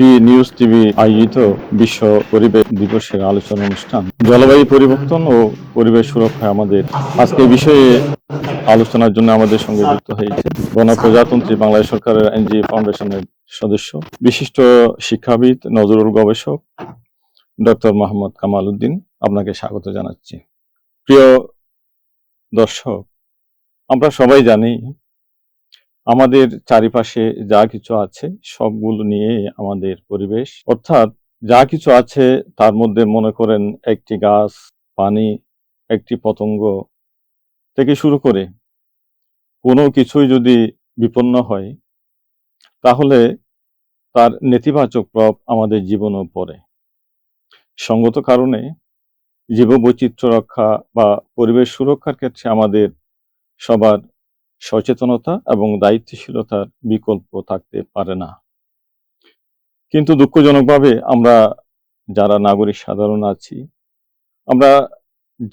Free news TV আয়োজিত বিশ্ব পরিবেশ দিবসের আলোচনা অনুষ্ঠান। জলবায়ু পরিবর্তন ও পরিবেশ সুরক্ষায় আমাদের আজকে বিষয়ে আলোচনার জন্য আমাদের সঙ্গে যুক্ত হয়েছে গণপ্রজাতন্ত্রী বাংলাদেশ সরকারের এনজিও ফাউন্ডেশনের সদস্য, বিশিষ্ট শিক্ষাবিদ, নজরুল গবেষক ডক্টর মোহাম্মদ কামাল উদ্দিন আপনাকে স্বাগত জানাচ্ছি। প্রিয় দর্শক, আমরা সবাই জানি আমাদের চারিপাশে যা কিছু আছে সবগুলো নিয়ে আমাদের পরিবেশ। অর্থাৎ যা কিছু আছে তার মধ্যে মনে করেন একটি গাছ, পানি, একটি পতঙ্গ থেকে শুরু করে কোনো কিছুই যদি বিপন্ন হয়, তাহলে তার নেতিবাচক প্রভাব আমাদের জীবনও পড়ে। সঙ্গত কারণে জীববৈচিত্র্য রক্ষা বা পরিবেশ সুরক্ষার ক্ষেত্রে আমাদের সবার সচেতনতা এবং দায়িত্বশীলতার বিকল্প থাকতে পারে না। কিন্তু দুঃখজনকভাবে আমরা যারা নাগরিক সাধারণ আছি, আমরা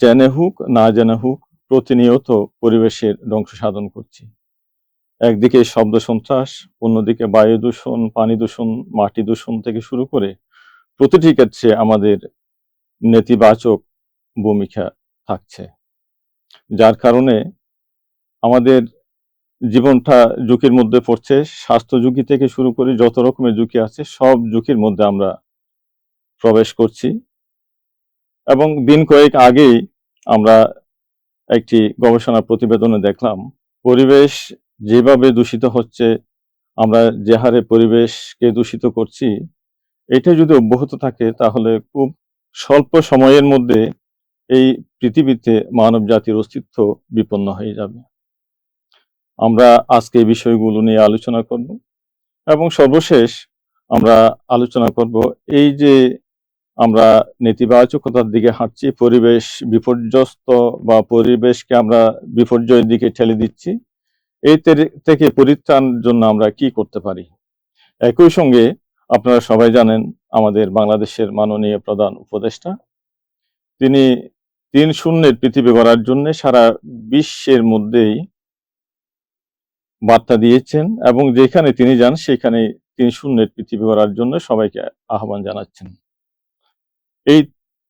জেনে হোক, না জেনে হোক, প্রতিনিয়ত পরিবেশের ধ্বংস সাধন করছি। একদিকে শব্দ সন্ত্রাস, অন্যদিকে বায়ু দূষণ, পানি দূষণ, মাটি দূষণ থেকে শুরু করে প্রতিটি ক্ষেত্রে আমাদের নেতিবাচক ভূমিকা থাকছে। যার কারণে আমাদের জীবনটা ঝুঁকির মধ্যে পড়ছে, স্বাস্থ্য ঝুঁকি থেকে শুরু করে যত রকমের ঝুঁকি আছে, সব ঝুঁকির মধ্যে আমরা প্রবেশ করছি। এবং দিন কয়েক আগেই আমরা একটি গবেষণা প্রতিবেদনে দেখলাম, পরিবেশ যেভাবে দূষিত হচ্ছে, আমরা যে হারে পরিবেশকে দূষিত করছি, এটা যদি অব্যাহত থাকে, তাহলে খুব স্বল্প সময়ের মধ্যে এই পৃথিবীতে মানব জাতির অস্তিত্ব বিপন্ন হয়ে যাবে। আমরা আজকে এই বিষয়গুলো নিয়ে আলোচনা করব এবং সর্বশেষ আমরা আলোচনা করব এই যে আমরা নেতিবাচকতার দিকে হাঁটছি, পরিবেশ বিপর্যস্ত বা পরিবেশকে আমরা বিপর্যয়ের দিকে ঠেলে দিচ্ছি, এই থেকে পরিত্রাণ জন্য আমরা কি করতে পারি? একই সঙ্গে আপনারা সবাই জানেন আমাদের বাংলাদেশের মাননীয় প্রধান উপদেষ্টা, তিনি তিন শূন্যের পৃথিবী গড়ার জন্য সারা বিশ্বের মধ্যেই বার্তা দিয়েছেন এবং যেখানে তিনি যান, সেখানে তিনি শূন্যের পৃথিবী গড়ার জন্য সবাইকে আহ্বান জানাচ্ছেন। এই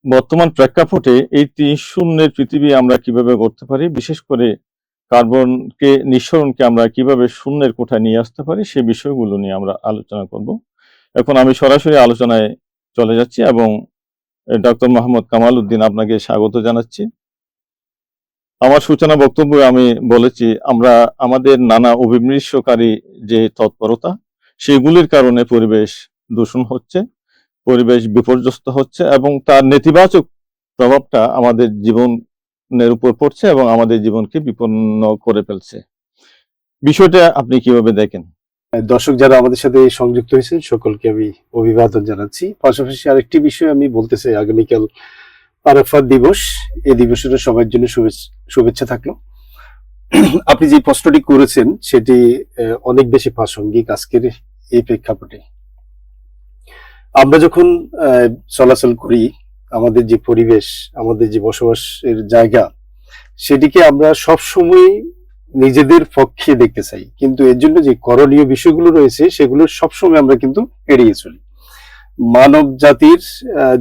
বর্তমান প্রেক্ষাপটে এই তিন শূন্যের পৃথিবী আমরা কীভাবে করতে পারি, বিশেষ করে কার্বনকে, নিঃসরণকে আমরা কীভাবে শূন্যের কোঠায় নিয়ে আসতে পারি, সে বিষয়গুলো নিয়ে আমরা আলোচনা করব। এখন আমি সরাসরি আলোচনায় চলে যাচ্ছি এবং ডক্টর মোহাম্মদ কামাল উদ্দিন আপনাকে স্বাগত জানাচ্ছি। আমার সূচনা বক্তব্যে আমি বলেছি, আমরা আমাদের নানা অভিমৃষ্যকারী যে তৎপরতা, সেগুলির কারণে পরিবেশ দূষণ হচ্ছে, পরিবেশ বিপর্যস্ত হচ্ছে এবং তার নেতিবাচক প্রভাবটা আমাদের জীবনের উপর পড়ছে এবং আমাদের জীবনকে বিপন্ন করে ফেলছে। বিষয়টা আপনি কীভাবে দেখেন? দর্শক যারা আমাদের সাথে সংযুক্ত হয়েছেন, সকলকে আমি অভিবাদন জানাচ্ছি। পাশাপাশি আরেকটি বিষয় আমি বলতে চাই, আগামীকাল আরাফাত দিবস, এই দিবসের সবার জন্য শুভেচ্ছা- থাকল। আপনি যে প্রশ্নটি করেছেন, সেটি অনেক বেশি প্রাসঙ্গিক আজকের এই প্রেক্ষাপটে। আমরা যখন চলাচল করি, আমাদের যে পরিবেশ, আমাদের যে বসবাসের জায়গা, সেটিকে আমরা সবসময় নিজেদের পক্ষে দেখতে চাই। কিন্তু এর জন্য যে করণীয় বিষয়গুলো রয়েছে, সেগুলো সবসময় আমরা কিন্তু এড়িয়ে চলি। মানব জাতির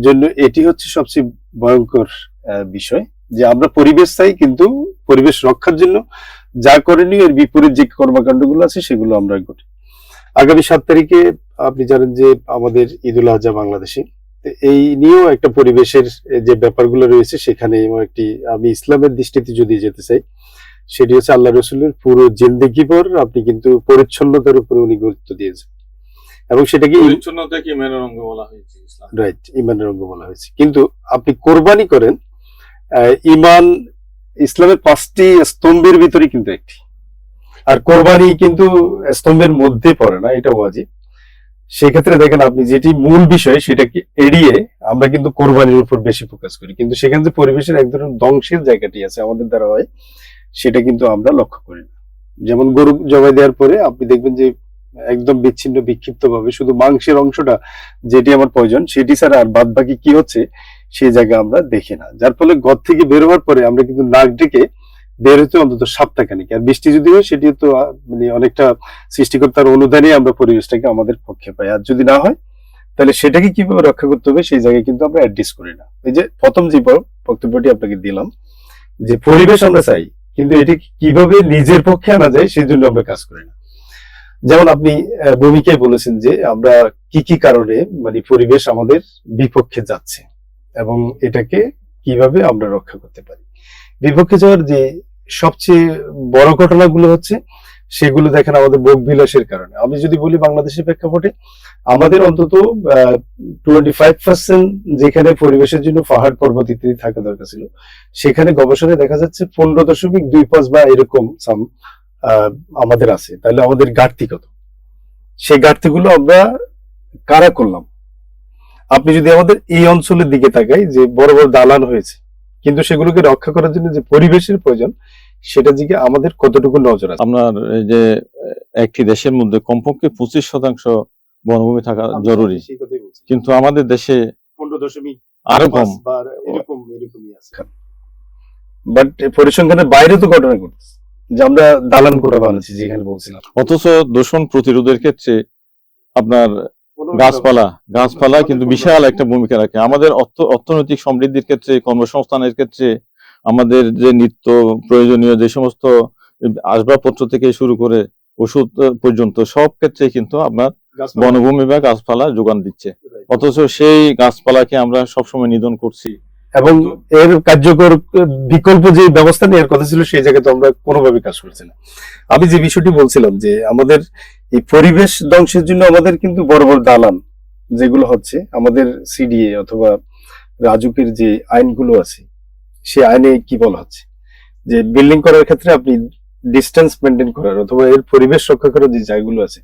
জন্য এটি হচ্ছে সবচেয়ে ভয়ঙ্কর বিষয়। যে আমরা পরিবেশ চাই কিন্তু পরিবেশ রক্ষার জন্য যা করণীয় এর বিপরীত যে কর্মকাণ্ডগুলো আছে সেগুলো আমরা করি। আগামী সাত তারিখে আপনি জানেন যে আমাদের ঈদুল আজহা বাংলাদেশে। এই নিয়েও একটা পরিবেশের যে ব্যাপারগুলো রয়েছে সেখানে একটি, আমি ইসলামের দৃষ্টিতে যদি যেতে চাই, সেটি হচ্ছে আল্লাহ রসুলের পুরো জিন্দগি পর আপনি কিন্তু পরিচ্ছন্নতার উপরে উনি গুরুত্ব দিয়েছেন। এবং সেটাকে পরিচ্ছন্নতাকে মেনের অঙ্গ বলা হয়েছে রাইট ইমানের অঙ্গ বলা হয়েছে। কিন্তু আপনি কোরবানি করেন ইমান ইসলামের পাঁচটি স্তম্ভের ভিতরে কিন্তু একটি। আর কোরবানি কিন্তু স্তম্ভের মধ্যে পড়ে না এটা ওয়াজিব। সেক্ষেত্রে দেখেন আপনি যেটি মূল বিষয় সেটাকে এড়িয়ে আমরা কিন্তু কোরবানির উপর বেশি ফোকাস করি। কিন্তু সেখানে যে পরিবেশের এক ধরনের ধ্বংসের জায়গাটি আছে আমাদের দ্বারা হয় সেটা কিন্তু আমরা লক্ষ্য করি না। যেমন গরু জবাই দেওয়ার পরে আপনি দেখবেন যে একদম বিচ্ছিন্ন বিক্ষিপ্ত ভাবে শুধু মাংসের অংশটা যেটি আমার প্রয়োজন, সেটি ছাড়া আর বাদ বাকি কি হচ্ছে সেই জায়গা আমরা দেখি না। যার ফলে ঘর থেকে বের হওয়ার পরে আমরা কিন্তু নাক ডেকে বের হতে অন্তত সপ্তাহখানিক। আর বৃষ্টি যদি হয়, সেটি তো মানে অনেকটা সৃষ্টিকর্তার অনুদানে আমরা পরিবেশটাকে আমাদের পক্ষে পাই। আর যদি না হয়, তাহলে সেটাকে কীভাবে রক্ষা করতে হবে, সেই জায়গায় কিন্তু আমরা অ্যাড্রেস করি না। এই যে প্রথম যে বক্তব্যটি আপনাকে দিলাম, যে পরিবেশ আমরা চাই, কিন্তু এটি কীভাবে নিজের পক্ষে আনা যায় সেই জন্য আমরা কাজ করি না। যেমন আপনি আহ, ভূমিকায় বলেছেন যে আমরা কি কি কারণে মানে পরিবেশ আমাদের বিপক্ষে যাচ্ছে এবং এটাকে কীভাবে আমরা রক্ষা করতে পারি। বিপক্ষে যাওয়ার যে সবচেয়ে বড় ঘটনাগুলো হচ্ছে সেগুলো দেখেন আমাদের ভোগ বিলাসের কারণে। আমি যদি বলি বাংলাদেশের প্রেক্ষাপটে আমাদের অন্তত টোয়েন্টি ফাইভ পার্সেন্ট যেখানে পরিবেশের জন্য পাহাড় পর্বত ইত্যাদি থাকা দরকার ছিল সেখানে গবেষণায় দেখা যাচ্ছে পনেরো দশমিক দুই পাঁচ বা এরকম আমাদের আছে। তাহলে আমাদের ঘাটতি কত? সেই ঘাটতিগুলো আমরা কারা করলাম? আপনি যদি আমাদের এই অঞ্চলের দিকে তাকাই যে বড় বড় দালান হয়েছে কিন্তু সেগুলোকে রক্ষা করার জন্য যে পরিবেশের প্রয়োজন সেটা দিকে আমাদের কতটুকু নজর আছে? আপনার এই যে একটি দেশের মধ্যে কমপক্ষে পঁচিশ শতাংশ বনভূমি থাকা জরুরি। কিন্তু আমাদের দেশে পনেরো দশমিক আরও কম। বাট পরিসংখ্যানের বাইরে তো ঘটনা ঘটছে। যে আমরা দালান কোটা বানাচ্ছি যেখানে বলছিলাম। অথচ দূষণ প্রতিরোধের ক্ষেত্রে আপনার গাছপালা গাছপালা কিন্তু বিশাল একটা ভূমিকা রাখে। আমাদের অর্থনৈতিক সমৃদ্ধির ক্ষেত্রে কর্মসংস্থানের ক্ষেত্রে আমাদের যে নিত্য প্রয়োজনীয় যে সমস্ত আসবাবপত্র থেকে শুরু করে ওষুধ পর্যন্ত সব ক্ষেত্রে কিন্তু আপনার বনভূমি বা গাছপালা যোগান দিচ্ছে। অথচ সেই গাছপালাকে আমরা সবসময় নিধন করছি। এবং এর কার্যকর বিকল্প যে ব্যবস্থা নেওয়ার কথা ছিল সেই জায়গায় তো আমরা কোনোভাবে কাজ করছি না। আমি যে বিষয়টি বলছিলাম যে আমাদের এই পরিবেশ ধ্বংসের জন্য আমাদের কিন্তু বড় বড় দালান যেগুলো হচ্ছে আমাদের সিডিএ অথবা রাজুকের যে আইনগুলো আছে সেই আইনে কি বলা হচ্ছে? যে বিল্ডিং করার ক্ষেত্রে আপনি ডিস্টেন্স মেনটেন করার অথবা এর পরিবেশ রক্ষা করার যে জায়গাগুলো আছে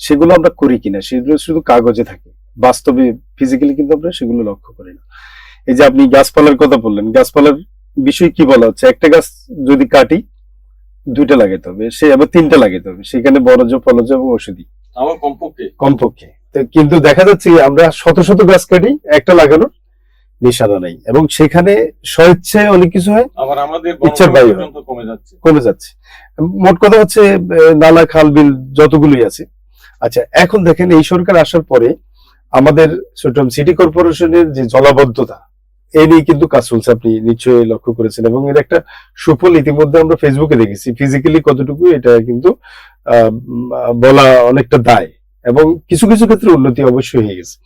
সেগুলো আমরা করি কিনা সেগুলো শুধু কাগজে থাকে। বাস্তবে ফিজিক্যালি কিন্তু আমরা সেগুলো লক্ষ্য করি না। এই যে আপনি গাছপালার কথা বললেন গাছপালার বিষয় কি বলা হচ্ছে? একটা গাছ যদি কাটি দুইটা লাগাতে হবে সে আবার তিনটা লাগাতে হবে সেখানে বরজ ফলজ এবং ঔষধি। আমার কমপক্ষে। কমপক্ষে। কিন্তু দেখা যাচ্ছে আমরা শত শত গাছ কাটি একটা লাগানোর নিশানা নেই এবং সেখানে স্বেচ্ছায় অনেক কিছু হয় আবার আমাদের ইচ্ছার বাইরে। কমে যাচ্ছে। কমে যাচ্ছে। মোট কথা হচ্ছে নালা খাল বিল যতগুলোই আছে। আচ্ছা এখন দেখেন এই সরকার আসার পরে আমাদের চট্টগ্রাম সিটি কর্পোরেশনের যে জলাবদ্ধতা এই কিন্তু কাজ চলছে, আপনি নিশ্চয়ই লক্ষ্য করেছেন। এবং এর একটা সুফল ইতিমধ্যে আমরা ফেসবুকে দেখেছি। ফিজিক্যালি কতটুকু এটা কিন্তু বলা অনেকটা দায় এবং কিছু কিছু ক্ষেত্রে উন্নতি অবশ্যই হয়ে গেছে।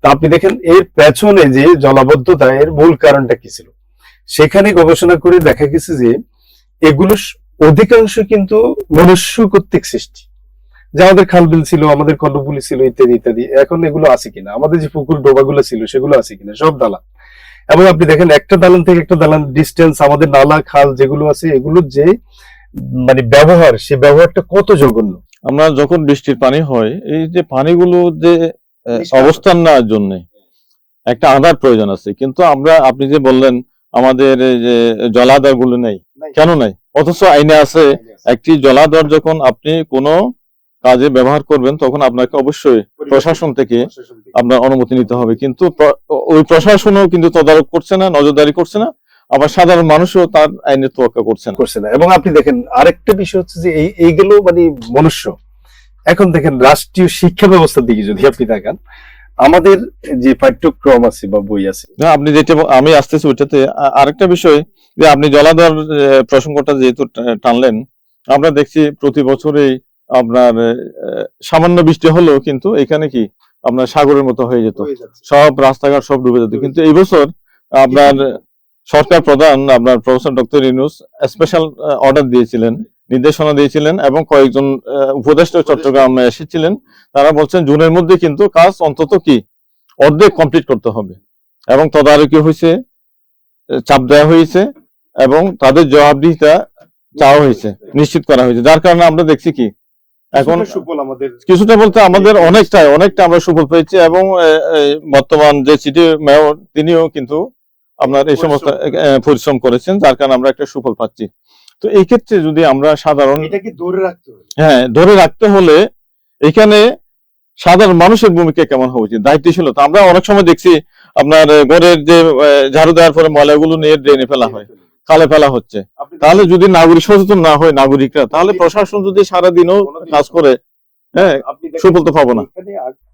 তা আপনি দেখেন, এর পেছনে যে জলাবদ্ধতা, এর মূল কারণটা কি ছিল? সেখানে গবেষণা করে দেখা গেছে যে, এগুলো অধিকাংশ কিন্তু মনুষ্য কর্তৃক সৃষ্টি। যে আমাদের খালবিল ছিল, আমাদের কর্ণফুলি ছিল, ইত্যাদি ইত্যাদি, এখন এগুলো আছে কিনা? আমাদের যে পুকুর ডোবাগুলো ছিল, সেগুলো আছে কিনা? সব দালান এবং আপনি দেখেন একটা দালান থেকে একটা দালান ডিস্টেন্স আমাদের নালা খাল যেগুলো আছে এগুলোর যে মানে ব্যবহার সে ব্যবহারটা কত জঘন্য? আমরা যখন বৃষ্টির পানি হয় এই যে পানিগুলো যে অবস্থান নেওয়ার জন্য একটা আধার প্রয়োজন আছে। কিন্তু আমরা আপনি যে বললেন আমাদের যে জলাধারগুলো নেই। কেন নাই? অথচ আইনে আছে একটি জলাধার যখন আপনি কোনো কাজে ব্যবহার করবেন তখন আপনাকে অবশ্যই প্রশাসন থেকে আপনার অনুমতি নিতে হবে। কিন্তু ওই প্রশাসনও কিন্তু তদারক করছে না নজরদারি করছে না আবার সাধারণ মানুষও তার আইনের তোয়াক্কা করছে না। করছে না। এবং আপনি দেখেন আরেকটা বিষয় হচ্ছে যে এই এইগুলো মানে মনুষ্য। এখন দেখেন রাষ্ট্রীয় শিক্ষা ব্যবস্থার দিকে যদি আপনি তাকান আমাদের যে পাঠ্যক্রম আছে বা বই আছে না আপনি যেটা আমি আসতেছি ওইটাতে আরেকটা বিষয় যে আপনি জলাধার প্রসঙ্গটা যেহেতু টানলেন আমরা দেখছি প্রতি বছরেই আপনার সামান্য বৃষ্টি হলেও কিন্তু এখানে কি আপনার সাগরের মতো হয়ে যেত। সব রাস্তাঘাট সব ডুবে যেত। কিন্তু এই বছর আপনার সরকার প্রধান আপনার professor doctor Yunus special order দিয়েছিলেন নির্দেশনা দিয়েছিলেন এবং কয়েকজন উপদেষ্টা চট্টগ্রামে এসেছিলেন। তারা বলছেন জুনের মধ্যে কিন্তু কাজ অন্তত কি? অর্ধেক কমপ্লিট করতে হবে। এবং তদারকি হয়েছে চাপ দেওয়া হয়েছে এবং তাদের জবাবদিহিতা চাওয়া হয়েছে নিশ্চিত করা হয়েছে। যার কারণে আমরা দেখছি কি? এখন সুফল আমাদের কিছুটা বলতে আমাদের অনেকটাই অনেকটা আমরা সুফল পেয়েছি এবং বর্তমান যে সিটি মেয়র তিনিও কিন্তু আপনার এই সমস্ত পরিশ্রম করেছেন যার কারণে আমরা একটা সুফল পাচ্ছি। তো এই ক্ষেত্রে যদি আমরা সাধারণ এটাকে ধরে রাখতে হ্যাঁ ধরে রাখতে হলে এখানে সাধারণ মানুষের ভূমিকা কেমন হওয়া উচিত? দায়িত্বশীলতা আমরা অনেক সময় দেখছি আপনার ঘরের যে ঝাড়ু দেওয়ার পরে ময়লাগুলো নিয়ে ড্রেনে ফেলা হয়। খালে ফেলা হচ্ছে। তাহলে যদি নাগরিক সচেতন না হয় নাগরিকরা তাহলে প্রশাসন যদি সারাদিনও কাজ করে হ্যাঁ আপনি সুফল তো পাবো না।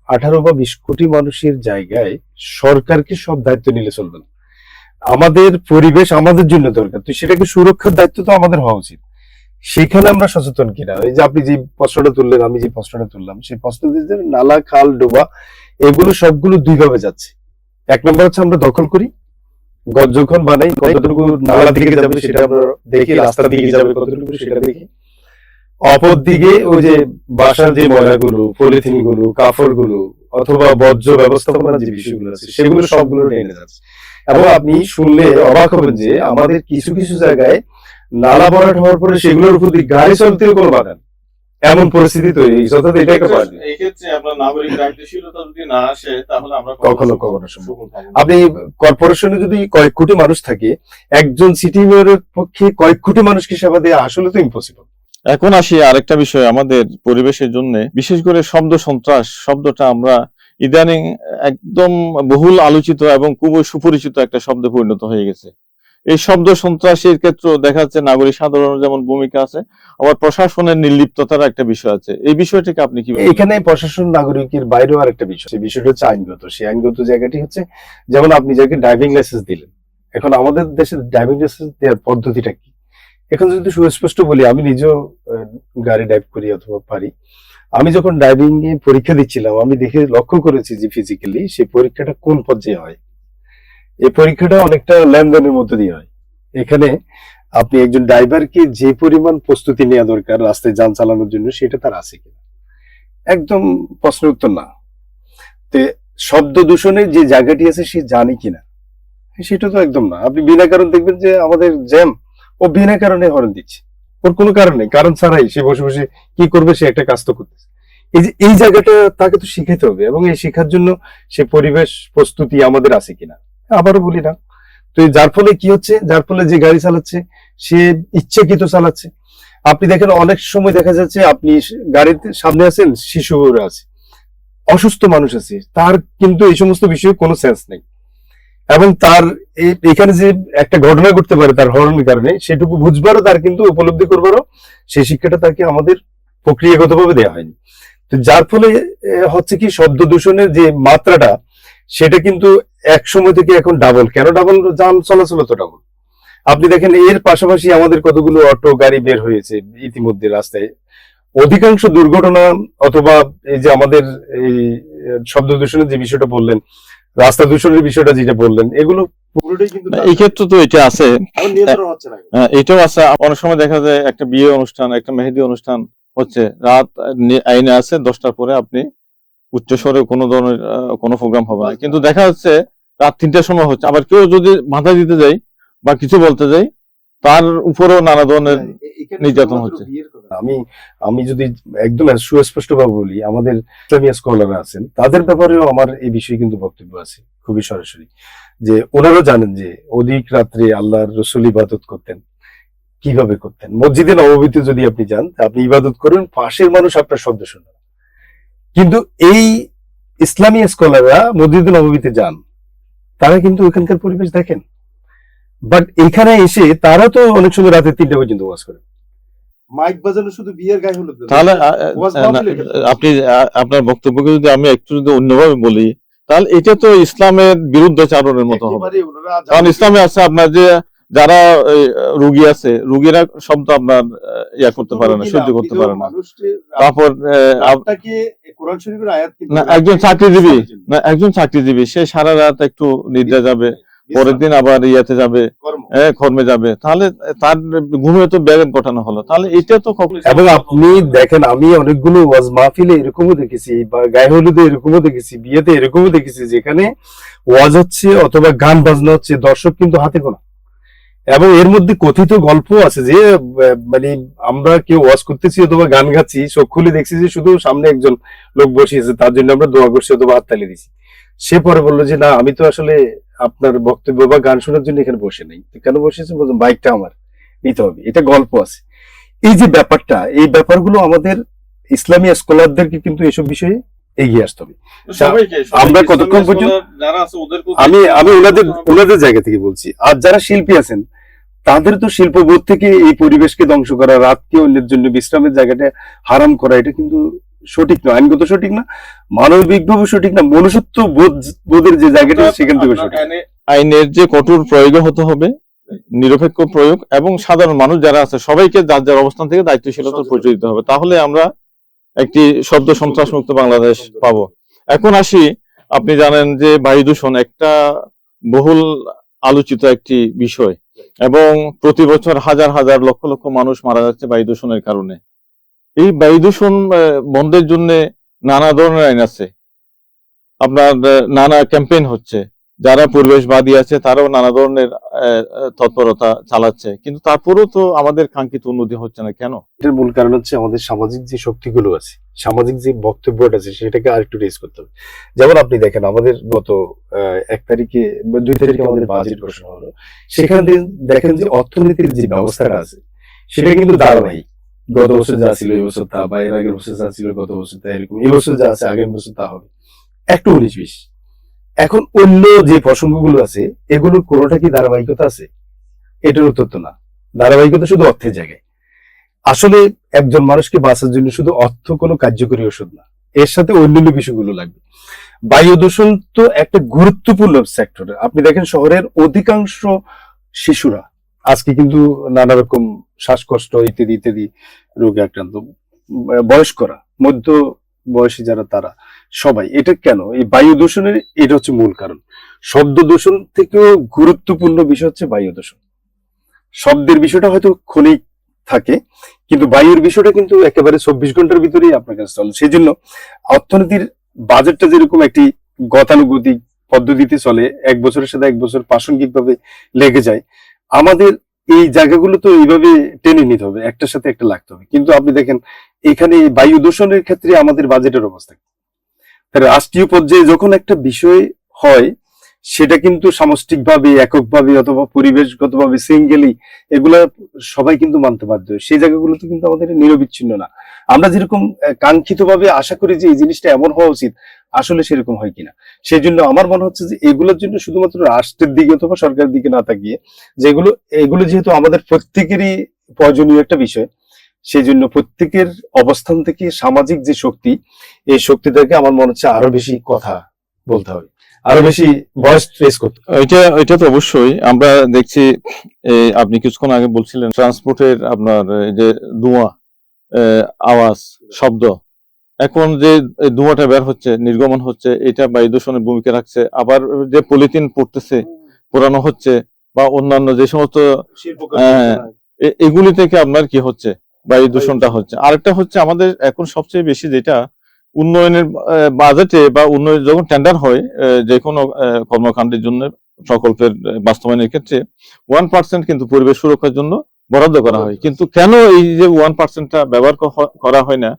আঠারো বা বিশ কোটি মানুষের জায়গায় সরকারকে সব দায়িত্ব নিলে চলবে না। আমাদের পরিবেশ আমাদের জন্য দরকার। তো সেটাকে সুরক্ষার দায়িত্ব তো আমাদের হওয়া উচিত। সেখানে আমরা সচেতন কিনা? এই যে আপনি যে প্রশ্নটা তুললেন আমি যে প্রশ্নটা তুললাম সেই প্রশ্ন নালা খাল ডোবা এগুলো সবগুলো দুইভাবে যাচ্ছে। এক নম্বর হচ্ছে আমরা দখল করি গজ বানাই, কতটুকু নালা দিকে যাবে সেটা আমরা দেখি, রাস্তার দিকে যাবে কতটুকু সেটা দেখি অপর দিকে ওই যে বাসার যে ময়লাগুলো পলিথিনগুলো কাপড়গুলো অথবা বর্জ্য ব্যবস্থাপনার যে বিষয়গুলো আছে, সেগুলো সবগুলো টেনে যাচ্ছে এবং আপনি শুনলে অবাক হবেন যে আমাদের কিছু কিছু জায়গায় নালা ভরাট হওয়ার পরে সেগুলোর উপর দিয়ে গাড়ি চলতেও কোনো বাধা নেই। এমন পরিস্থিতি তৈরি হয়েছে অর্থাৎ এটা একটা বাধা। এই ক্ষেত্রে আপনার নাগরিক দায়িত্বশীলতা যদি না আসে তাহলে আমরা কখনো কখনো সম্ভব। আপনি কর্পোরেশনে যদি কয়েক কোটি মানুষ থাকে একজন সিটি মেয়রের পক্ষে কয়েক কোটি মানুষকে সেবা দেওয়া আসলে তো ইম্পসিবল এখন আসি আরেকটা বিষয় আমাদের পরিবেশের জন্য। বিশেষ করে শব্দ সন্ত্রাস শব্দটা আমরা ইদানিং একদম বহুল আলোচিত এবং খুবই সুপরিচিত একটা শব্দে পরিণত হয়ে গেছে। এই শব্দ সন্ত্রাসীর ক্ষেত্রে দেখা যাচ্ছে নাগরিক সাধারণের যেমন ভূমিকা আছে, আবার প্রশাসনের নির্লিপ্ততার একটা বিষয় আছে। এই বিষয়টিকে আপনি কি এখানে প্রশাসন নাগরিকের বাইরেও আরেকটা বিষয়, সেই বিষয়টা হচ্ছে আইনগত। সেই আইনগত জায়গাটি হচ্ছে, যেমন আপনি যাকে ড্রাইভিং লাইসেন্স দিলেন, এখন আমাদের দেশে ড্রাইভিং লাইসেন্স দেওয়ার পদ্ধতিটা কি? এখন যদি সুস্পষ্ট বলি, আমি নিজেও গাড়ি ড্রাইভ করি অথবা পারি। আমি যখন ড্রাইভিং এ পরীক্ষা দিচ্ছিলাম, আমি দেখে লক্ষ্য করেছি যে ফিজিক্যালি সেই পরীক্ষাটা কোন পর্যায়ে হয়। এই পরীক্ষাটা অনেকটা লেনদেনের মধ্যে দিয়ে হয়। এখানে আপনি একজন ড্রাইভারকে যে পরিমাণ প্রস্তুতি নেওয়া দরকার রাস্তায় যান চালানোর জন্য, সেটা তার আছে কিনা? একদম প্রশ্নের উত্তর না। তে শব্দ দূষণের যে জায়গাটি আছে, সে জানে কিনা? সেটা তো একদম না। আপনি বিনা কারণ দেখবেন যে আমাদের জ্যাম ও বিনা কারণে হরণ দিচ্ছে। ওর কোনো কারণ নেই, কারণ ছাড়াই সে বসে বসে কি করবে, সে একটা কাজ তো করতেছে। এই যে, এই জায়গাটা তাকে তো শিখাতে হবে এবং এই শেখার জন্য সে পরিবেশ প্রস্তুতি আমাদের আছে কিনা? আবারও বলি না। তো যার ফলে কি হচ্ছে? যার ফলে যে গাড়ি চালাচ্ছে, সে ইচ্ছাকৃত চালাচ্ছে। আপনি দেখেন অনেক সময় দেখা যাচ্ছে আপনি গাড়িতে সামনে আছেন, শিশু আছে, অসুস্থ মানুষ আছে, তার কিন্তু এই সমস্ত বিষয়ে কোনো সেন্স নেই। এবং তার এখানে যে একটা ঘটনা ঘটতে পারে তার হরণের কারণে, সেটুকু বুঝবারও তার কিন্তু উপলব্ধি করবারও সেই শিক্ষাটা তাকে আমাদের প্রক্রিয়াগতভাবে দেওয়া হয়নি। তো যার ফলে হচ্ছে কি শব্দ দূষণের যে মাত্রাটা সেটা কিন্তু এক সময় থেকে এখন ডাবল কেন ডাবল যান চলাচল তো ডাবল আপনি দেখেন এর পাশাপাশি আমাদের কতগুলো অটো গাড়ি বের হয়েছে ইতিমধ্যে রাস্তায়। অধিকাংশ দুর্ঘটনা অথবা এই যে আমাদের এই শব্দ দূষণের যে বিষয়টা বললেন রাস্তা দূষণের বিষয়টা যেটা বললেন এগুলো এই ক্ষেত্রে তো এটা আছে। হ্যাঁ, এটাও আছে। অনেক সময় দেখা যায় একটা বিয়ে অনুষ্ঠান একটা মেহেদি অনুষ্ঠান হচ্ছে। রাত আইনে আছে দশটার পরে আপনি উচ্চস্বরে কোনো ধরনের কোনো প্রোগ্রাম হবে না। কিন্তু দেখা যাচ্ছে রাত তিনটার সময় হচ্ছে। আবার কেউ যদি মাথা দিতে যায় বা কিছু বলতে যায় তার উপরেও নানা ধরনের নির্যাতন হচ্ছে। আমি আমি যদি একদম সুস্পষ্ট ভাবে বলি আমাদের ইসলামিয়া স্কলাররা আছেন তাদের ব্যাপারেও আমার এই বিষয়ে কিন্তু বক্তব্য আছে খুবই সরাসরি। যে ওনারা জানেন যে অধিক রাত্রে আল্লাহর রসুল ইবাদত করতেন। কীভাবে করতেন? মসজিদে নবমীতে যদি আপনি যান আপনি ইবাদত করুন পাশের মানুষ আপনার শব্দ শুনবে না। কিন্তু এই ইসলামী স্কলাররা মসজিদে নবমীতে যান তারা কিন্তু ওখানকার পরিবেশ দেখেন। বাট এখানে এসে তারা তো অনেক সময় রাতে তিনটা পর্যন্ত ওয়াজ করে মাইক বাজানো শুধু বিয়ের গায়ে হলো তাহলে। আপনি আপনার বক্তব্যকে যদি আমি একটু যদি অন্যভাবে বলি তাহলে এটা তো ইসলামের বিরুদ্ধাচারণের মতো হবে। কারণ ইসলামে আছে আপনার যে যারা রুগী আছে রুগীরা শব্দ আপনার ইয়া করতে পারে না সহ্য করতে পারে না। তারপর না একজন চাকরিজীবী না একজন চাকরিজীবী সে সারা রাত একটু নিদ্রা যাবে পরের দিন আবার ইয়াতে যাবে কর্ম। হ্যাঁ, কর্মে যাবে তাহলে তার ঘুমে তো ব্যাঘাত ঘটানো হলো তাহলে এটা তো এবং আপনি দেখেন আমি অনেকগুলো ওয়াজ মাহফিলে এরকমও দেখেছি বা গায়ে হলুদে এরকমও দেখেছি বিয়েতে এরকমও দেখেছি যেখানে ওয়াজ হচ্ছে অথবা গান বাজনা হচ্ছে দর্শক কিন্তু হাতে গোনা। এবং এর মধ্যে কথিত গল্প আছে যে মানে আমরা কেউ ওয়াজ করতেছি অথবা গান গাচ্ছি চোখ খুলে দেখছি যে শুধু সামনে একজন লোক বসিয়েছে তার জন্য আমরা দোয়া করছি অথবা হাততালি দিছি। সে পরে বলল যে না আমি তো আসলে আপনার বক্তব্য বা গান শোনার জন্য এখানে বসে নাই। কেন বসেছেন বলছেন বাইকটা আমার নিতে হবে। এটা গল্প আছে। এই যে ব্যাপারটা এই ব্যাপারগুলো আমাদের ইসলামী স্কলারদেরকে কিন্তু এসব বিষয়ে এগিয়ে আসতে হবে। আমরা কতক্ষণ পর্যন্ত- আমি আমি ওনাদের ওনাদের জায়গা থেকে বলছি। আর যারা শিল্পী আছেন তাদের তো শিল্পবোধ থেকে এই পরিবেশকে ধ্বংস করা রাতকে অন্যের জন্য বিশ্রামের জায়গাটা হারাম করা এটা কিন্তু সঠিক না আইনগত সঠিক না মানবিকভাবে সঠিক না মনুষ্যত্ব বোধ বোধের যে জায়গাটা সেখান থেকে সঠিক। আইনের যে কঠোর প্রয়োগ হতে হবে নিরপেক্ষ প্রয়োগ এবং সাধারণ মানুষ যারা আছে সবাইকে যার যার অবস্থান থেকে দায়িত্বশীলতার পরিচয় দিতে হবে। তাহলে আমরা একটি শব্দ সন্ত্রাস মুক্ত বাংলাদেশ পাবো। এখন আসি আপনি জানেন যে বায়ু দূষণ একটা বহুল আলোচিত একটি বিষয়। এবং প্রতি বছর হাজার হাজার লক্ষ লক্ষ মানুষ মারা যাচ্ছে বায়ু দূষণের কারণে। এই বায়ু দূষণ বন্ধের জন্য নানা ধরনের আইন আছে। আপনার নানা ক্যাম্পেইন হচ্ছে। যারা পরিবেশবাদী আছে তারাও নানা ধরনের তৎপরতা চালাচ্ছে। কিন্তু তারপরেও তো আমাদের কাঙ্ক্ষিত উন্নতি হচ্ছে না। কেন? এটার মূল কারণ হচ্ছে আমাদের সামাজিক যে শক্তিগুলো আছে সামাজিক যে বক্তব্যটা আছে সেটাকে আরেকটু রেজ করতে হবে। যেমন আপনি দেখেন আমাদের গত আহ, এক তারিখে দুই তারিখে আমাদের বাজেট ঘোষণা হলো সেখান থেকে দেখেন যে অর্থনীতির যে ব্যবস্থাটা আছে সেটা কিন্তু দাঁড়াই গত বছর যা ছিল এই বছর তা বা এর আগের বছর যা ছিল গত বছর তা এরকম এই বছর যা আছে আগের বছর তা হবে। একটু উনিশ বিশ এখন অন্য যে প্রসঙ্গগুলো আছে, এগুলোর কোনোটা কি ধারাবাহিকতা আছে? এটার উত্তর তো না। ধারাবাহিকতা শুধু অর্থের জায়গায়। আসলে একজন মানুষকে বাঁচার জন্য শুধু অর্থ কোনো কার্যকরী ওষুধ না, এর সাথে অন্যান্য বিষয়গুলো লাগবে। বায়ু দূষণ তো একটা গুরুত্বপূর্ণ সেক্টর আপনি দেখেন শহরের অধিকাংশ শিশুরা আজকে কিন্তু নানা রকম শ্বাসকষ্ট, ইত্যাদি ইত্যাদি রোগে আক্রান্ত, বয়স্করা মধ্য বয়সী যারা তারা সবাই, এটা কেন? এই বায়ু দূষণের এটা হচ্ছে মূল কারণ। শব্দ দূষণ থেকেও গুরুত্বপূর্ণ বিষয় হচ্ছে বায়ু দূষণ। শব্দের বিষয়টা হয়তো ক্ষণিক থাকে, কিন্তু বায়ুর বিষয়টা কিন্তু একেবারে চব্বিশ ঘণ্টার ভিতরেই আপনার কাছে চলে। সেই জন্য অর্থনীতির বাজেটটা যেরকম একটি গতানুগতিক পদ্ধতিতে চলে, এক বছরের সাথে এক বছর প্রাসঙ্গিক ভাবে লেগে যায়, আমাদের এই জায়গাগুলো তো এইভাবে টেনে নিতে হবে, একটার সাথে একটা লাগতে হবে। কিন্তু আপনি দেখেন, এখানে বায়ু দূষণের ক্ষেত্রে আমাদের বাজেটের অবস্থা রাষ্ট্রীয় পর্যায়ে যখন একটা বিষয় হয়, সেটা কিন্তু সামষ্টিকভাবে, এককভাবে অথবা পরিবেশগতভাবে সিঙ্গেলি এগুলা সবাই কিন্তু মানতে বাধ্য। সেই জায়গাগুলোতে কিন্তু আমাদের নিরবিচ্ছিন্ন না। আমরা যেরকম কাঙ্ক্ষিত ভাবে আশা করি যে এই জিনিসটা এমন হওয়া উচিত, আসলে সেরকম হয় কিনা। সেই জন্য আমার মনে হচ্ছে যে এগুলোর জন্য শুধুমাত্র রাষ্ট্রের দিকে অথবা সরকারের দিকে না তাকিয়ে, যেগুলো, এগুলো যেহেতু আমাদের প্রত্যেকেরই প্রয়োজনীয় একটা বিষয় সেই জন্য প্রত্যেকের অবস্থান থেকে সামাজিক যে শক্তি এই শক্তিটাকে আমার মনে হচ্ছে আরও বেশি কথা বলতে হবে। আরও বেশি ভয়েস ট্রেস করতে এটা এটা তো অবশ্যই। আমরা দেখছি আপনি কিছুক্ষণ আগে বলছিলেন ট্রান্সপোর্টের আপনার এই যে ধোঁয়া আহ, আওয়াজ শব্দ এখন যে ধোঁয়াটা বের হচ্ছে নির্গমন হচ্ছে এটা বায়ু দূষণের ভূমিকা রাখছে। আবার যে পলিথিন পড়তেছে পোড়ানো হচ্ছে বা অন্যান্য যে সমস্ত হ্যাঁ, এগুলি থেকে আপনার কি হচ্ছে? বায়ু দূষণটা হচ্ছে। আরেকটা হচ্ছে আমাদের এখন সবচেয়ে বেশি যেটা উন্নয়নের বাজেটে বা উন্নয়ন যখন টেন্ডার হয় যে কোনো কর্মকাণ্ডের জন্য প্রকল্পের বাস্তবায়নের ক্ষেত্রে ওয়ান পার্সেন্ট কিন্তু পরিবেশ সুরক্ষার জন্য বরাদ্দ করা হয়। কিন্তু কেন এই যে ওয়ান পার্সেন্টটা ব্যবহার করা হয় না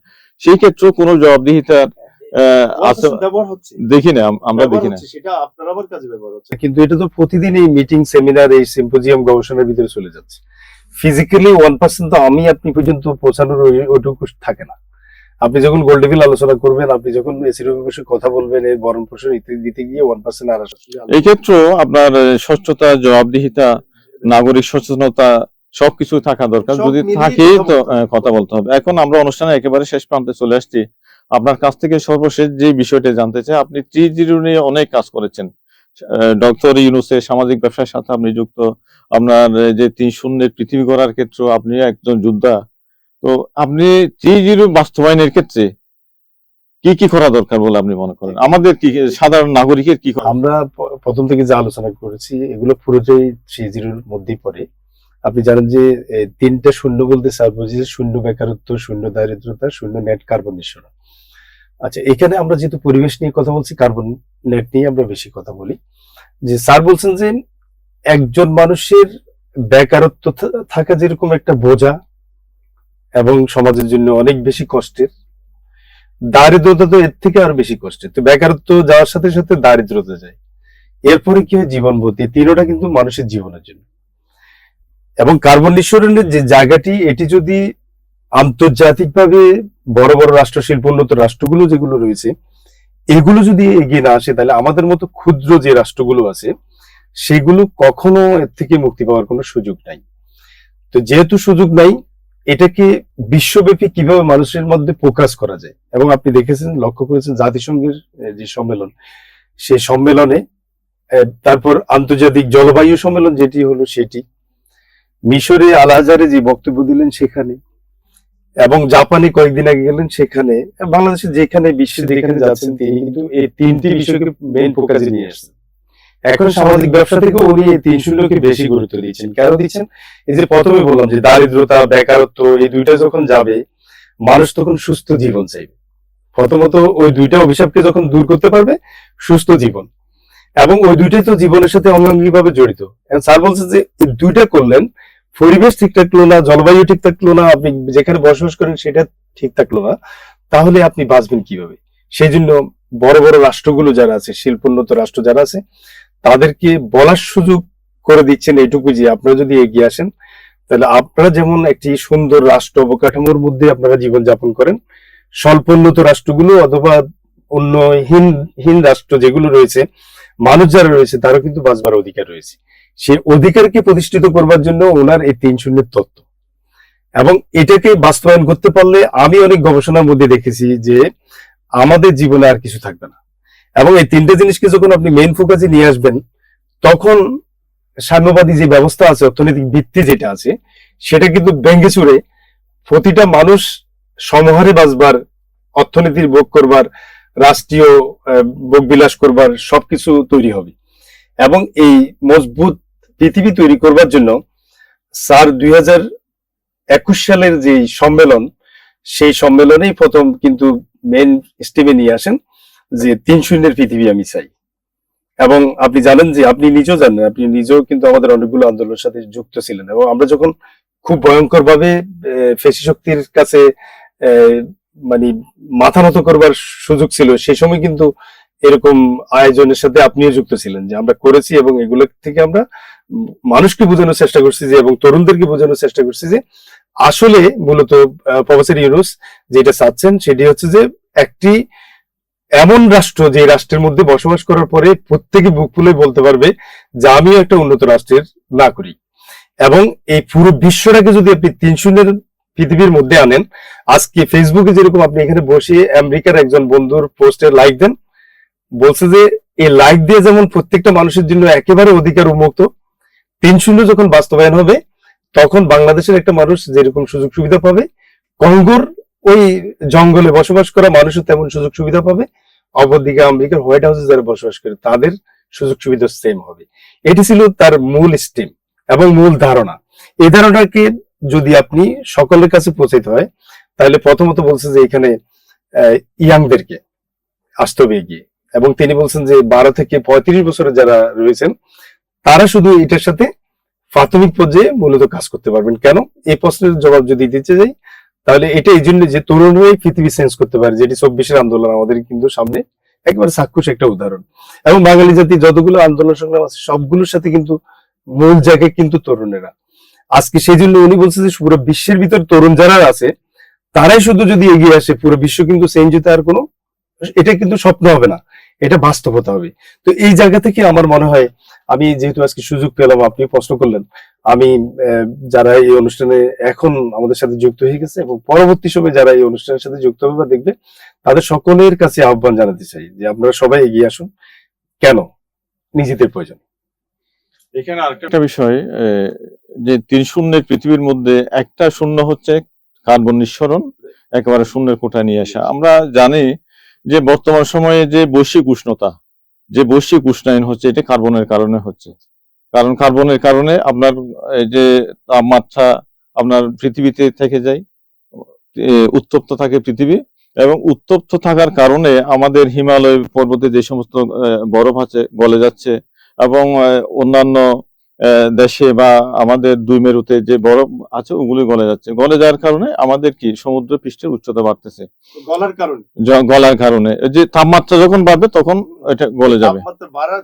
সেই ক্ষেত্রে কোনো জবাবদিহিতার দেখি না আমরা দেখি না। সেটা আপনার আমার কাজে ব্যবহার হচ্ছে। কিন্তু এটা তো প্রতিদিন এই মিটিং সেমিনার এই সিম্পোজিয়াম গবেষণার ভিতরে চলে যাচ্ছে। ফিজিক্যালি ওয়ান পার্সেন্ট তো আমি আপনি পর্যন্ত পৌঁছানোর ওইটুকু থাকে না। আপনি যখন গোল্ডেভিল আলোচনা করবেন আপনি যখন এসির বিষয়ে কথা বলবেন এর বরণ পোষণ ইত্যাদি দিতে গিয়ে ওয়ান পার্সেন্ট আর। এই ক্ষেত্রেও আপনার স্বচ্ছতা জবাবদিহিতা নাগরিক সচেতনতা সবকিছু থাকা দরকার। যদি থাকে তো কথা বলতে হবে। এখন আমরা অনুষ্ঠানে একেবারে শেষ প্রান্তে চলে আসছি। আপনার কাছ থেকে সর্বশেষ যে বিষয়টা জানতে চাই আপনি জিরো নিয়ে অনেক কাজ করেছেন। ডক্টর ইউনুসের সামাজিক ব্যবসার সাথে আপনি যুক্ত। আপনার যে তিন শূন্যের পৃথিবী গড়ার ক্ষেত্রে আপনি একজন যোদ্ধা। তো আপনি ত্রি জিরো বাস্তবায়নের ক্ষেত্রে কি কি করা দরকার বলে আপনি মনে করেন? আমাদের কি, সাধারণ নাগরিকের কি আমরা প্রথম থেকে যে আলোচনা করেছি, এগুলো পুরোটাই থ্রি জিরোর মধ্যেই পড়ে। আপনি জানেন যে তিনটা শূন্য বলতে স্যার বুঝেছে শূন্য বেকারত্ব, শূন্য দারিদ্রতা, শূন্য নেট কার্বন নিঃসরণ। আচ্ছা এখানে আমরা যেহেতু পরিবেশ নিয়ে কথা বলছি কার্বন নেট নিয়ে আমরা বেশি কথা বলি, যে স্যার বলছেন যে একজন মানুষের বেকারত্ব থাকা যেরকম একটা বোঝা এবং সমাজের জন্য অনেক বেশি কষ্টের, দারিদ্রতা তো এর থেকে আরও বেশি কষ্টের। তো বেকারত্ব যাওয়ার সাথে সাথে দারিদ্রতা যায়। এরপরে কি হয় জীবনবতী? তিনোটা কিন্তু মানুষের জীবনের জন্য। এবং কার্বন নিঃসরণের যে জায়গাটি, এটি যদি আন্তর্জাতিকভাবে বড় বড় রাষ্ট্র শিল্পোন্নত রাষ্ট্রগুলো যেগুলো রয়েছে, এগুলো যদি এগিয়ে না আসে, তাহলে আমাদের মতো ক্ষুদ্র যে রাষ্ট্রগুলো আছে, সেগুলো কখনো এর থেকে মুক্তি পাওয়ার কোনো সুযোগ নাই। তো যেহেতু সুযোগ নাই, এটাকে বিশ্বব্যাপী কীভাবে মানুষের মধ্যে প্রকাশ করা যায়? এবং আপনি দেখেছেন, লক্ষ্য করেছেন, জাতিসংঘের যে সম্মেলন, সে সম্মেলনে তারপর আন্তর্জাতিক জলবায়ু সম্মেলন যেটি হলো সেটি। মিশরে আল যে বক্তব্য দিলেন সেখানে এবং জাপানে কয়েকদিন আগে গেলেন সেখানে বাংলাদেশে যেখানে বিশ্বে যেখানে যাচ্ছেন তিনি কিন্তু এই তিনটি বিষয়কে মেন ফোকাসে নিয়ে আসছেন। এখন সামাজিক ব্যবসা থেকে উনি এই তিন শূন্যকে বেশি গুরুত্ব দিচ্ছেন। কেন দিচ্ছেন? এই যে প্রথমে বললাম যে দারিদ্রতা বেকারত্ব এই দুইটা যখন যাবে মানুষ তখন সুস্থ জীবন চাইবে। প্রথমত ওই দুইটা অভিশাপকে যখন দূর করতে পারবে সুস্থ জীবন। এবং ওই দুইটাই তো জীবনের সাথে অঙ্গাঙ্গিক ভাবে জড়িত স্যার বলছে যে দুইটা করলেন পরিবেশ ঠিক থাকল না, জলবায়ু ঠিক থাকল না, আপনি যেখানে বসবাস করেন সেটা ঠিক থাকল না, তাহলে আপনি বাঁচবেন কীভাবে? সেই জন্য বড় বড় রাষ্ট্রগুলো যারা আছে, শিল্পোন্নত রাষ্ট্র যারা আছে, তাদেরকে বলার সুযোগ করে দিচ্ছেন এইটুকু যে আপনারা যদি এগিয়ে আসেন, তাহলে আপনারা যেমন একটি সুন্দর রাষ্ট্র অবকাঠামোর মধ্যে আপনারা জীবনযাপন করেন, স্বল্পোন্নত রাষ্ট্রগুলো অথবা উন্নয়নহীন হীন রাষ্ট্র যেগুলো রয়েছে, মানুষ যারা রয়েছে তারও কিন্তু বাঁচবার অধিকার রয়েছে। সেই অধিকারকে প্রতিষ্ঠিত করবার জন্য ওনার এই তিন শূন্যের তত্ত্ব। এবং এটাকে বাস্তবায়ন করতে পারলে আমি অনেক গবেষণার মধ্যে দেখেছি যে আমাদের জীবনে আর কিছু থাকবে না। এবং এই তিনটে জিনিসকে যখন আপনি মেইন ফোকাসে নিয়ে আসবেন, তখন সাম্যবাদী যে ব্যবস্থা আছে, অর্থনৈতিক ভিত্তি যেটা আছে, সেটা কিন্তু ভেঙ্গে চুরে প্রতিটা মানুষ সমহারে বাঁচবার, অর্থনীতির ভোগ করবার, রাষ্ট্রীয় ভোগ বিলাস করবার সবকিছু তৈরি হবে। এবং এই মজবুত পৃথিবী তৈরি করবার জন্য স্যার দুই সালের যে সম্মেলন, সেই সম্মেলনেই প্রথম কিন্তু মেন স্টিমে নিয়ে আসেন যে তিন শূন্যের পৃথিবী আমি চাই। এবং আপনি জানেন যে আপনি নিজেও জানেন, আপনি নিজেও কিন্তু আমাদের অনেকগুলো আন্দোলনের সাথে যুক্ত ছিলেন এবং আমরা যখন খুব ভয়ঙ্কর ভাবে ফেসি শক্তির কাছে মানে মাথা নত করবার সুযোগ ছিল সেই সময় কিন্তু এরকম আয়োজনের সাথে আপনিও যুক্ত ছিলেন যে আমরা করেছি এবং এগুলো থেকে আমরা মানুষকে বোঝানোর চেষ্টা করছি যে এবং তরুণদেরকে বোঝানোর চেষ্টা করছি যে আসলে মূলত প্রফেসর ইউনুস যেটা চাচ্ছেন সেটি হচ্ছে যে একটি এমন রাষ্ট্র যে রাষ্ট্রের মধ্যে বসবাস করার পরে প্রত্যেকে বুক ফুলে বলতে পারবে যে আমিও একটা উন্নত রাষ্ট্রের নাগরিক। এবং এই পুরো বিশ্বটাকে যদি আপনি তিন শূন্যের পৃথিবীর মধ্যে আনেন, আজকে ফেসবুকে যেরকম আপনি এখানে বসে আমেরিকার একজন বন্ধুর পোস্টে লাইক দেন বলছে যে, এই লাইক দিয়ে যেমন প্রত্যেকটা মানুষের জন্য একেবারে অধিকার উন্মুক্ত, তিন শূন্য যখন বাস্তবায়ন হবে, তখন বাংলাদেশের একটা মানুষ যেরকম সুযোগ সুবিধা পাবে, কঙ্গোর ওই জঙ্গলে বসবাস করা মানুষও তেমন সুযোগ সুবিধা পাবে, অপরদিকে আমেরিকার হোয়াইট হাউসে যারা বসবাস করে, তাদের সুযোগ সুবিধা সেম হবে। এটি ছিল তার মূল স্টিম এবং মূল ধারণা। এই ধারণাকে যদি আপনি সকলের কাছে পৌঁছাইতে হয়, তাহলে প্রথমত বলছে যে এখানে ইয়াংদেরকে আসতে হবে এগিয়ে। এবং তিনি বলছেন যে বারো থেকে পঁয়ত্রিশ বছরের যারা রয়েছেন, তারা শুধু এটার সাথে প্রাথমিক পর্যায়ে মূলত কাজ করতে পারবেন। কেন? এই প্রশ্নের জবাব যদি দিতে যাই তাহলে এটা এই জন্য যে তরুণ হয়ে পৃথিবী চেঞ্জ করতে পারে, যেটি চব্বিশের আন্দোলন আমাদের কিন্তু সামনে একেবারে চাক্ষুষ একটা উদাহরণ। এবং বাঙালি জাতি যতগুলো আন্দোলন সংগ্রাম আছে, সবগুলোর সাথে কিন্তু মূল জায়গায় কিন্তু তরুণেরা। আজকে সেই জন্য উনি বলছে যে পুরো বিশ্বের ভিতর তরুণ যারা আছে, তারাই শুধু যদি এগিয়ে আসে, পুরো বিশ্ব কিন্তু চেঞ্জ হতে আর কোনো এটা কিন্তু স্বপ্ন হবে না। এটা বাস্তবতা হবে। তো এই জায়গা থেকে আমার মনে হয় আমি যেহেতু আজকে সুযোগ পেলাম আপনি প্রশ্ন করলেন আমি আহ, যারা এই অনুষ্ঠানে এখন আমাদের সাথে যুক্ত হয়ে গেছে এবং পরবর্তী সময়ে যারা এই অনুষ্ঠানের সাথে যুক্ত হবে বা দেখবে তাদের সকলের কাছে আহ্বান জানাতে চাই যে আপনারা সবাই এগিয়ে আসুন। কেন? নিজেদের প্রয়োজন। এখানে আরেকটা একটা বিষয় যে তিন শূন্যের পৃথিবীর মধ্যে একটা শূন্য হচ্ছে কার্বন নিঃসরণ একেবারে শূন্যের কোঠায় নিয়ে আসা। আমরা জানি যে বর্তমান সময়ে যে বৈশ্বিক উষ্ণতা, যে বৈশ্বিক উষ্ণায়ন হচ্ছে, এটা কার্বনের কারণে হচ্ছে। কারণ কার্বনের কারণে আপনার, এই যে তাপমাত্রা আপনার পৃথিবীতে থেকে যায় উত্তপ্ত থাকে পৃথিবী, এবং উত্তপ্ত থাকার কারণে আমাদের হিমালয় পর্বতে যে সমস্ত বরফ আছে, গলে যাচ্ছে, এবং অন্যান্য দেশে বা আমাদের দুই মেরুতে যে বরফ আছে ওগুলি গলে যাচ্ছে। গলে যাওয়ার কারণে আমাদের কি? সমুদ্র পৃষ্ঠের উচ্চতা বাড়তেছে। গলার কারণে? গলার কারণে। যে তাপমাত্রা যখন বাড়বে তখন এটা গলে যাবে।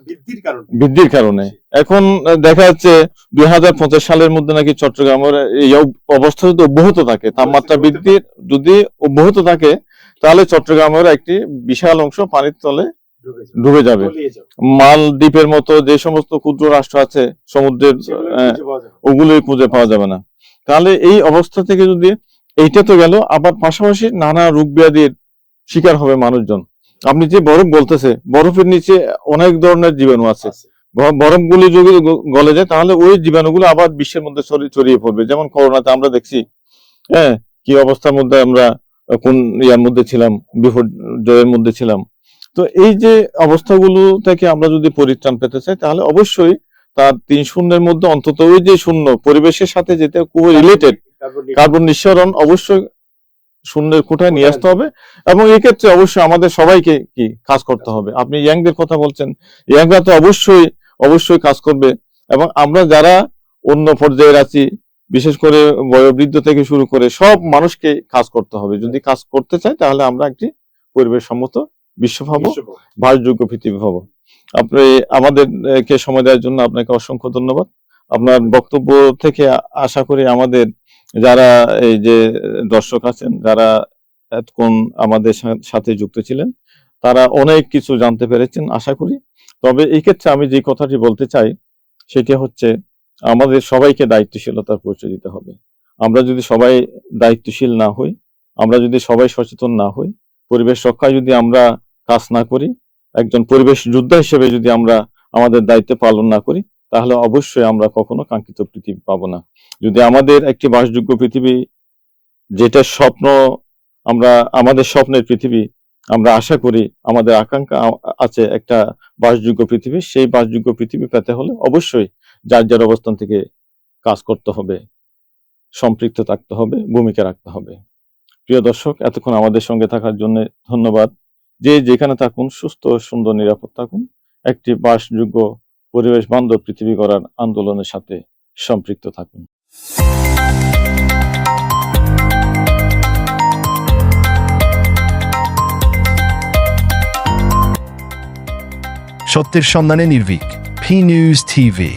বৃদ্ধির কারণে? বৃদ্ধির কারণে। এখন দেখা যাচ্ছে দুই হাজার পঞ্চাশ সালের মধ্যে নাকি চট্টগ্রামের এই অবস্থা যদি অব্যাহত থাকে তাপমাত্রা বৃদ্ধির যদি অব্যাহত থাকে তাহলে চট্টগ্রামের একটি বিশাল অংশ পানির তলে ডুবে যাবে। মালদ্বীপের মতো যে সমস্ত ক্ষুদ্র রাষ্ট্র আছে সমুদ্রের। ওগুলোই খুঁজে পাওয়া যাবে না। তাহলে এই অবস্থা থেকে যদি এইটা তো গেল আবার পাশাপাশি নানা রোগ ব্যাধির শিকার হবে মানুষজন। আপনি যে বরফ বলতেছে বরফের নিচে অনেক ধরনের জীবাণু আছে। বরফ গুলি যদি গলে যায় তাহলে ওই জীবাণুগুলো আবার বিশ্বের মধ্যে ছড়ি- ছড়িয়ে পড়বে। যেমন করোনাতে আমরা দেখছি হ্যাঁ কি অবস্থার মধ্যে আমরা কোন ইয়ার মধ্যে ছিলাম বিপর্যয়ের মধ্যে ছিলাম। তো এই যে অবস্থাগুলো থেকে আমরা যদি পরিত্রাণ পেতে চাই, তাহলে অবশ্যই তার তিন শূন্যের মধ্যে অন্তত ওই যে শূন্য, পরিবেশের সাথে যেটা খুব রিলেটেড কার্বন নিঃসরণ অবশ্যই শূন্যের কোঠায় নিয়ে আসতে হবে এবং এক্ষেত্রে অবশ্যই আমাদের সবাইকে কি কাজ করতে হবে। আপনি ইয়াংদের কথা বলছেন, ইয়াংরা তো অবশ্যই অবশ্যই কাজ করবে এবং আমরা যারা অন্য পর্যায়ে আছি, বিশেষ করে বয়োবৃদ্ধ থেকে শুরু করে সব মানুষকে কাজ করতে হবে। যদি কাজ করতে চাই তাহলে আমরা একটি পরিবেশ সম্মত বিশ্ব বাসযোগ্য পৃথিবী পাবো আপনি আমাদের আহ, কে সময় দেওয়ার জন্য আপনাকে অসংখ্য ধন্যবাদ। আপনার বক্তব্য থেকে আশা করি আমাদের যারা এই যে দর্শক আছেন যারা এতক্ষণ আমাদের সাথে যুক্ত ছিলেন তারা অনেক কিছু জানতে পেরেছেন আশা করি। তবে এই ক্ষেত্রে আমি যে কথাটি বলতে চাই সেটি হচ্ছে আমাদের সবাইকে দায়িত্বশীলতার পরিচয় দিতে হবে। আমরা যদি সবাই দায়িত্বশীল না হই আমরা যদি সবাই সচেতন না হই পরিবেশ রক্ষায় যদি আমরা কাজ না করি, একজন পরিবেশ যোদ্ধা হিসেবে যদি আমরা আমাদের দায়িত্ব পালন না করি, তাহলে অবশ্যই আমরা কখনো কাঙ্ক্ষিত পৃথিবী পাবো না। যদি আমাদের একটি বাসযোগ্য পৃথিবী, যেটা স্বপ্ন, আমরা, আমাদের স্বপ্নের পৃথিবী, আমরা আশা করি, আমাদের আকাঙ্ক্ষা আছে একটা বাসযোগ্য পৃথিবী, সেই বাসযোগ্য পৃথিবী পেতে হলে অবশ্যই যার যার অবস্থান থেকে কাজ করতে হবে, সম্পৃক্ত থাকতে হবে, ভূমিকা রাখতে হবে। প্রিয় দর্শক, এতক্ষণ আমাদের সঙ্গে থাকার জন্য ধন্যবাদ। যে যেখানে থাকুন, সুস্থ, সুন্দর, নিরাপদ থাকুন, একটি বাসযোগ্য পরিবেশ বান্ধব পৃথিবী গড়ার আন্দোলনের সাথে সম্পৃক্ত থাকুন। সত্যের সন্ধানে নির্ভীক ফি নিউজ টিভি